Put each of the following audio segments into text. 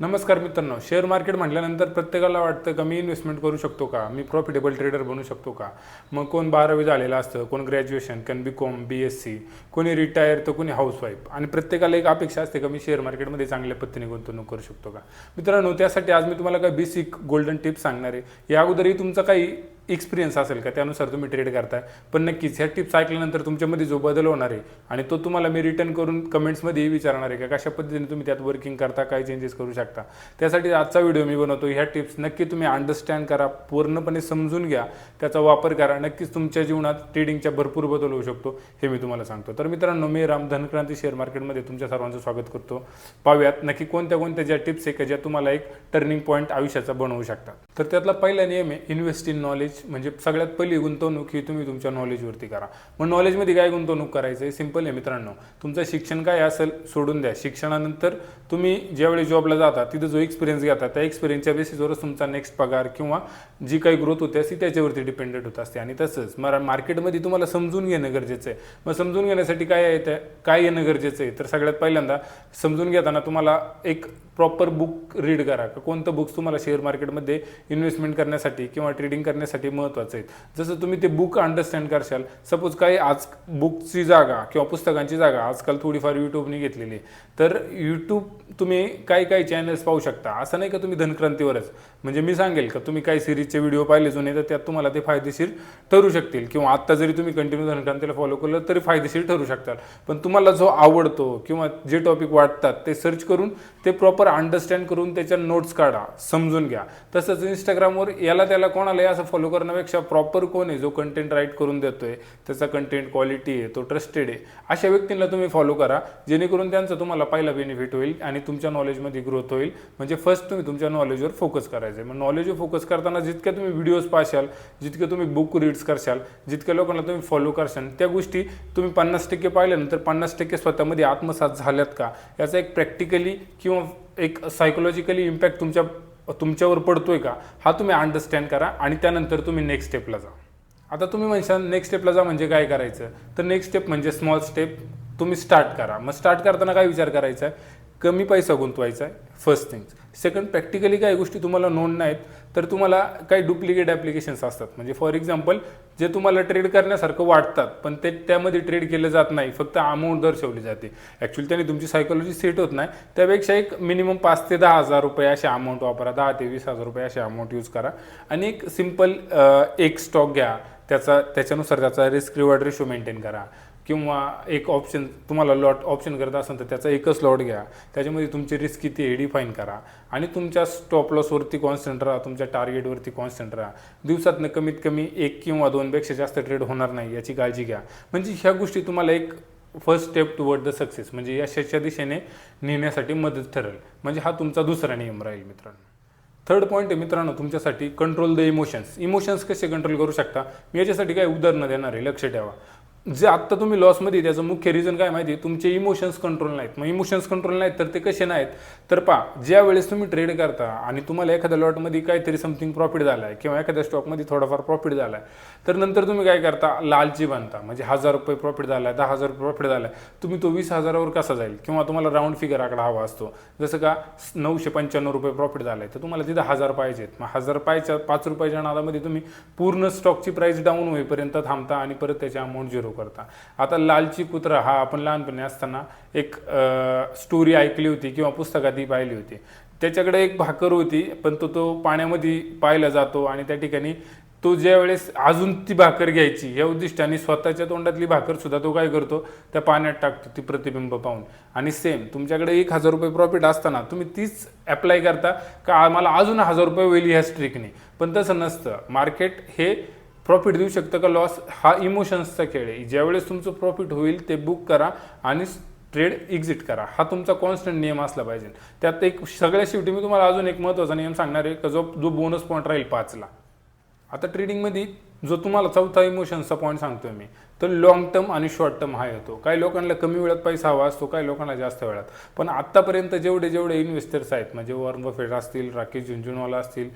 नमस्कार मित्रांनो share market म्हटल्यानंतर प्रत्येकाला वाटतं का मी इन्व्हेस्टमेंट करू शकतो का? मी प्रॉफिटेबल ट्रेडर बनू शकतो का? मग कोण बारावी झालेलं असतं कोण ग्रॅज्युएशन कोण B com B S C कोणी रिटायर तर कोणी हाऊसवाईफ आणि प्रत्येकाला एक अपेक्षा असते का मी शेअर मार्केटमध्ये चांगल्या पद्धतीने गुंतवणूक करू शकतो का? मित्रांनो त्यासाठी आज मी तुम्हाला काही बेसिक गोल्डन टिप्स सांगणार आहे. या अगोदरही तुमचा काही एक्सपिरियन्स असेल का? त्यानुसार तुम्ही ट्रेड करताय. पण नक्कीच ह्या टिप्स ऐकल्यानंतर तुमच्यामध्ये जो बदल होणार आहे आणि तो तुम्हाला मी रिटर्न करून कमेंट्समध्ये विचारणार आहे का? कशा पद्धतीने तुम्ही त्यात वर्किंग करता काय चेंजेस करू शकता? त्यासाठी आजचा व्हिडिओ मी बनवतो ह्या टिप्स नक्की तुम्ही अंडरस्टँड करा पूर्णपणे समजून घ्या. त्याचा वापर करा. नक्कीच तुमच्या जीवनात ट्रेडिंगच्या भरपूर बदल होऊ शकतो हे मी तुम्हाला सांगतो. तर मित्रांनो मी राम धनक्रांती शेअर मार्केटमध्ये तुमच्या सर्वांचं स्वागत करतो. पाहूयात नक्की कोणत्या कोणत्या ज्या टिप्स आहे का ज्या तुम्हाला एक टर्निंग पॉईंट आयुष्याचा बनवू शकतात. तर त्यातला पहिला नियम आहे इन्व्हेस्ट इन नॉलेज म्हणजे सगळ्यात पहिली गुंतवणूक ही तुम्ही तुमच्या नॉलेजवरती करा. मग नॉलेजमध्ये काय गुंतवणूक करायचं? आहे सिंपल आहे मित्रांनो. तुमचं शिक्षण काय असेल सोडून द्या. शिक्षणानंतर तुम्ही ज्यावेळी जॉबला जाता तिथं जो एक्सपिरियन्स घेता त्या एक्सपिरियन्सच्या बेसिसवरच तुमचा नेक्स्ट पगार किंवा जी काही ग्रोथ होते ती त्याच्यावरती डिपेंडेंट होत असते. आणि तसंच मरा मार्केटमध्ये तुम्हाला समजून घेणं गरजेचं आहे. मग समजून घेण्यासाठी काय येतं काय येणं गरजेचं आहे? तर सगळ्यात पहिल्यांदा समजून घेताना तुम्हाला एक प्रॉपर बुक रीड करा. का कोणतं बुक्स तुम्हाला शेअर मार्केटमध्ये इन्व्हेस्टमेंट करण्यासाठी किंवा ट्रेडिंग करण्यासाठी महत्त्वाचं आहे. जसं तुम्ही ते बुक अंडरस्टँड करशाल. सपोज काही आज बुकची जागा किंवा पुस्तकांची जागा आजकाल थोडीफार यूट्यूबने घेतलेली आहे. तर यूट्यूब तुम्ही काही काही चॅनल्स पाहू शकता. असं नाही का तुम्ही धनक्रांतीवरच? म्हणजे मी सांगेल का तुम्ही काही सिरीजचे व्हिडिओ पाहिले जुने तर त्यात तुम्हाला ते फायदेशीर ठरू शकतील. किंवा आत्ता जरी तुम्ही कंटिन्यू धनक्रांतीला फॉलो केलं तरी फायदेशीर ठरू शकतात. पण तुम्हाला जो आवडतो किंवा जे टॉपिक वाटतात ते सर्च करून ते प्रॉपर अंडरस्टँड करून त्याच्या नोट्स काढा समजून घ्या. तसंच इंस्टाग्रामवर याला त्याला कोणालाही असं फॉलो करण्यापेक्षा प्रॉपर कोण आहे जो कंटेंट राईट करून देतोय त्याचा कंटेंट क्वालिटी आहे तो ट्रस्टेड आहे अशा व्यक्तींना तुम्ही फॉलो करा जेणेकरून त्यांचा तुम्हाला पहिला बेनिफिट होईल आणि तुमच्या नॉलेजमध्ये ग्रोथ होईल. म्हणजे फर्स्ट तुम्ही तुमच्या नॉलेजवर फोकस करायचं आहे मग नॉलेजवर फोकस करताना जितक्या तुम्ही व्हिडिओज पाशाल जितके तुम्ही बुक रीड्स करशाल जितक्या लोकांना तुम्ही फॉलो करशाल त्या गोष्टी तुम्ही पन्नास टक्के पाहिल्यानंतर पन्नास टक्के स्वतःमध्ये आत्मसात झाल्यात का? याचा एक प्रॅक्टिकली किंवा एक सायकोलॉजिकली इम्पॅक्ट तुमच्या तुमच्यावर पडतोय का? हा तुम्ही अंडरस्टँड करा आणि त्यानंतर तुम्ही नेक्स्ट स्टेपला जा. आता तुम्ही म्हणशाल नेक्स्ट स्टेपला जा म्हणजे काय करायचं? तर नेक्स्ट स्टेप म्हणजे स्मॉल स्टेप तुम्ही स्टार्ट करा. मग स्टार्ट करताना काय विचार करायचा? आहे कमी पैसा गुंतवायचा आहे फर्स्ट थिंग सेकंड प्रॅक्टिकली काही गोष्टी तुम्हाला नोंद नाहीत तर तुम्हाला काही डुप्लिकेट ॲप्लिकेशन्स असतात. म्हणजे फॉर एक्झाम्पल जे तुम्हाला ट्रेड करण्यासारखं वाटतात पण ते त्यामध्ये ट्रेड केलं जात नाही फक्त अमाऊंट दर्शवली जाते. ॲक्च्युली त्याने तुमची सायकोलॉजी सेट होत नाही. त्यापेक्षा एक मिनिमम पाच ते दहा हजार रुपये असे अमाऊंट वापरा दहा ते वीस हजार रुपये असे अमाऊंट यूज करा. आणि एक सिंपल एक स्टॉक घ्या त्याचा त्याच्यानुसार त्याचा रिस्क रिवॉर्ड रेशो मेंटेन करा. किंवा एक ऑप्शन तुम्हाला लॉट ऑप्शन करत असेल तर त्याचा एकच लॉट घ्या. त्याच्यामध्ये तुमची रिस्क किती आहे डिफाईन करा. आणि तुमच्या स्टॉप लॉसवरती कॉन्स्टंट राहा तुमच्या टार्गेटवरती कॉन्स्टंट राहा. दिवसातनं कमीत कमी एक किंवा दोनपेक्षा जास्त ट्रेड होणार नाही याची काळजी घ्या. म्हणजे ह्या गोष्टी तुम्हाला एक first step toward the success म्हणजे यशाच्या दिशेने नेण्यासाठी मदत ठरेल. म्हणजे हा तुमचा दुसरा नियम राहील मित्रांनो. थर्ड पॉईंट आहे मित्रांनो तुमच्यासाठी कंट्रोल द इमोशन्स इमोशन्स कसे कंट्रोल करू शकता? मी याच्यासाठी काही उदाहरणं देणार आहे लक्ष ठेवा. जे आत्ता तुम्ही लॉसमध्ये त्याचं मुख्य रिझन काय माहिती आहे? तुमचे इमोशन्स कंट्रोल नाहीत. मग इमोशन्स कंट्रोल नाहीत तर ते कसे नाहीत? तर पा ज्या वेळेस तुम्ही ट्रेड करता आणि तुम्हाला एखाद्या लॉटमध्ये काहीतरी समथिंग प्रॉफिट झाला आहे किंवा एखाद्या स्टॉकमध्ये थोडाफार प्रॉफिट झाला आहे तर नंतर तुम्ही काय करता? लालची बांधता म्हणजे हजार रुपये प्रॉफिट झाला आहे दहा हजार रुपये प्रॉफिट झाला आहे तुम्ही तो वीस हजारावर कसा जाईल? किंवा तुम्हाला राऊंड फिगर आकडा हवा असतो. जसं का नऊशे पंच्याण्णव रुपये प्रॉफिट झाला आहे तर तुम्हाला तिथं हजार पाहिजेत. मग हजार पायच्या पाच रुपयाच्या नादामध्ये तुम्ही पूर्ण स्टॉकची प्राईस डाऊन होईपर्यंत थांबता आणि परत त्याची अमाऊंट झिरो करता. आता लालची कुत्रा हा आपण लहानपणी असताना एक स्टोरी ऐकली होती किंवा पुस्तकातही पाहिली होती. त्याच्याकडे एक भाकर होती पण तो तो पाण्यामध्ये पाहिला जातो आणि त्या ठिकाणी तो ज्या वेळेस अजून ती भाकर घ्यायची या उद्दिष्टाने स्वतःच्या तोंडातली भाकर सुद्धा तो काय करतो त्या पाण्यात टाकतो ती प्रतिबिंब पाहून. आणि सेम तुमच्याकडे एक हजार रुपये प्रॉफिट असताना तुम्ही तीच अप्लाय करता का मला अजून हजार रुपये होईल ह्या स्ट्रिकने पण तसं नसतं. मार्केट हे प्रॉफिट देऊ शकतं का लॉस हा इमोशन्सचा खेळ आहे. ज्यावेळेस तुमचं प्रॉफिट होईल ते बुक करा आणि ट्रेड एक्झिट करा. हा तुमचा कॉन्स्टंट नियम असला पाहिजे. त्यात एक सगळ्या शेवटी मी तुम्हाला अजून एक महत्त्वाचा नियम सांगणार आहे का जो जो बोनस पॉईंट राहील पाचला. आता ट्रेडिंगमध्ये जो तुम्हाला चौथा इमोशन्सचा पॉईंट सांगतोय मी. तर लॉंग टर्म आणि शॉर्ट टर्म हा येतो. काही लोकांना कमी वेळात पैसा हवा असतो काही लोकांना जास्त वेळात. पण आत्तापर्यंत जेवढे जेवढे इन्व्हेस्टर्स आहेत म्हणजे वॉर्न बफेट असतील राकेश झुंझुनवाला असतील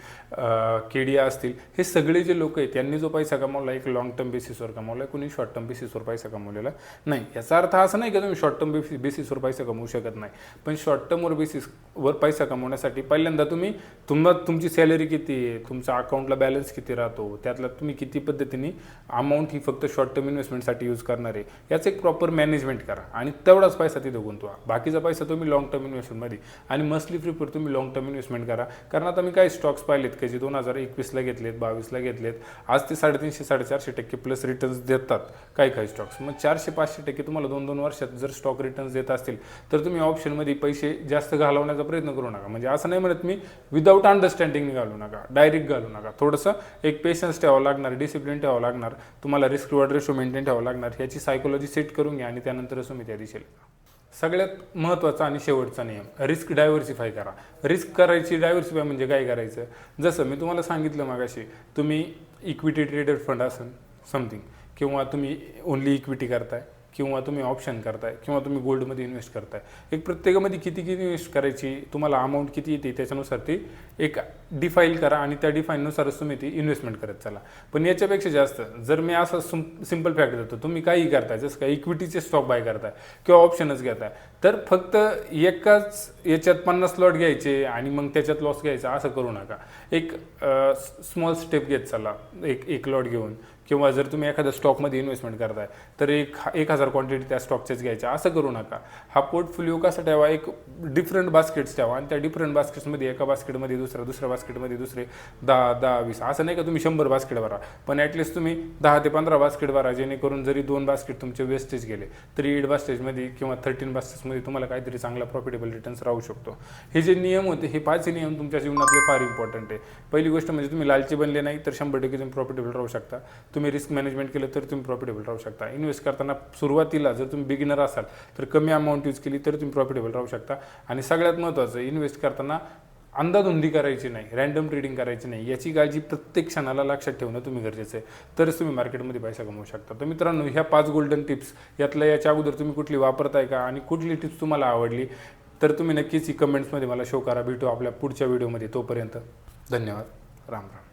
केडिया असतील हे सगळे जे लोक आहेत त्यांनी जो पैसा कमावला एक लॉंग टर्म बेसिसवर कमावला कुणी शॉर्ट टर्म बेसिसवर पैसा कमावलेला नाही. याचा अर्थ असा नाही की तुम्ही शॉर्ट टर्म बेसिस बेसिसवर पैसा कमवू शकत नाही. पण शॉर्ट टर्मवर बेसिसवर पैसा कमवण्यासाठी पहिल्यांदा तुम्ही तुम्हा तुमची सॅलरी किती आहे तुमचा अकाउंटला बॅलन्स किती राहतो त्यातला तुम्ही किती पद्धतीने अमाऊंट ही फक्त शॉर्ट टर्म इन्व्हेस्टमेंट इन्व्हेस्टमेंटसाठी यूज करणार आहे याचं एक प्रॉपर मॅनेजमेंट करा. आणि तेवढाच पैसा तिथे गुंतवा. बाकीचा पैसा तुम्ही लॉंग टर्म इन्व्हेस्टमेंटमध्ये आणि मस्टली प्रिफर तुम्ही लॉंग टर्म इन्व्हेस्टमेंट करा. कारण आता मी काही स्टॉक्स पाहिलेत की जे दोन हजार एकवीसला घेतलेत बावीसला घेतलेत. आज ते साडेतीनशे साडेचारशे टक्के प्लस रिटर्न्स देतात काही काही स्टॉक्स मग चारशे पाचशे टक्के तुम्हाला दोन दोन वर्षात जर स्टॉक रिटर्न्स देत असतील तर तुम्ही ऑप्शनमध्ये पैसे जास्त घालवण्याचा प्रयत्न करू नका. म्हणजे असं नाही म्हणत मी विदाऊट अंडरस्टँडिंग घालू नका. डायरेक्ट घालू नका. थोडंसं एक पेशन्स ठेवावं लागणार डिसिप्लिन ठेवावं लागणार. तुम्हाला रिस्क रिवॉर्ड रेशो मेंटेन ठेवावं लागणार ह्याची सायकोलॉजी सेट करून घ्या आणि त्यानंतरच तुम्ही त्या दिशेला सगळ्यात महत्त्वाचा आणि शेवटचा नियम रिस्क डायव्हर्सिफाय करा. रिस्क करायची डायव्हर्सिफाय म्हणजे काय करायचं? जसं मी तुम्हाला सांगितलं मागाशी तुम्ही इक्विटी ट्रेडेड फंड असेल समथिंग किंवा तुम्ही ओनली इक्विटी करताय. किंवा तुम्ही ऑप्शन करताय किंवा तुम्ही गोल्डमध्ये इन्व्हेस्ट करताय. एक प्रत्येकामध्ये किती किती इन्व्हेस्ट करायची तुम्हाला अमाऊंट किती येते त्याच्यानुसार ती एक डिफाईल करा आणि त्या डिफाईननुसारच तुम्ही ती इन्व्हेस्टमेंट करत चला. पण याच्यापेक्षा जास्त जर मी असं सिंपल फॅक्ट देतो तुम्ही काही करताय जसं काय इक्विटीचे स्टॉक बाय करताय किंवा ऑप्शनच घेताय तर फक्त एकाच याच्यात पन्नास लॉट घ्यायचे आणि मग त्याच्यात लॉस घ्यायचा असं करू नका. एक स्मॉल स्टेप घेत चला एक एक लॉट घेऊन. किंवा जर तुम्ही एखाद्या स्टॉकमध्ये इन्व्हेस्टमेंट करताय तर एक एक हजार क्वांटिटी त्या स्टॉकच्याच घ्यायच्या असं करू नका. हा पोर्टफोलिओ कसा ठेवा? एक डिफरंट बास्केट्स ठेवा आणि त्या डिफरंट बास्केट्समध्ये एका बास्केटमध्ये दुसऱ्या दुसऱ्या बास्केटमध्ये दुसरे दहा दहा वीस. असं नाही का तुम्ही शंभर बास्केट भरा. पण ॲटलिस्ट तुम्ही दहा ते पंधरा बास्केट भरा जेणेकरून जरी दोन बास्केट तुमचे वेस्टेज गेले तरी एट बास्टेजमध्ये किंवा थर्टीन बास्केट्समध्ये तुम्हाला काहीतरी चांगला प्रॉफिटेबल रिटर्न्स राहू शकतो. हे जे नियम होते हे पाच नियम तुमच्या जीवनातले फार इम्पॉर्टंट आहे. पहिली गोष्ट म्हणजे तुम्ही लालची बनले नाही तर शंभर टक्के तुम्ही प्रॉफिटेबल राहू शकता. तुम्ही रिस्क मॅनेजमेंट केलं तर तुम्ही प्रॉफिटेबल राहू शकता. इन्व्हेस्ट करताना सुरुवातीला जर तुम्ही बिगिनर असाल तर कमी अमाऊंट यूज केली तर तुम्ही प्रॉफिटेबल राहू शकता. आणि सगळ्यात महत्त्वाचं इन्व्हेस्ट करताना अंदाधुंदी करायची नाही रॅन्डम ट्रेडिंग करायची नाही. याची काळजी प्रत्येक क्षणाला लक्षात ठेवणं तुम्ही गरजेचं आहे. तरच तुम्ही मार्केटमध्ये पैसा कमवू शकता. तर मित्रांनो ह्या पाच गोल्डन टिप्स यातल्या याच्या अगोदर तुम्ही कुठली वापरताय का आणि कुठली टिप्स तुम्हाला आवडली तर तुम्ही नक्कीच ही कमेंट्समध्ये मला शो करा. भेटू आपल्या पुढच्या व्हिडिओमध्ये तोपर्यंत धन्यवाद. राम राम.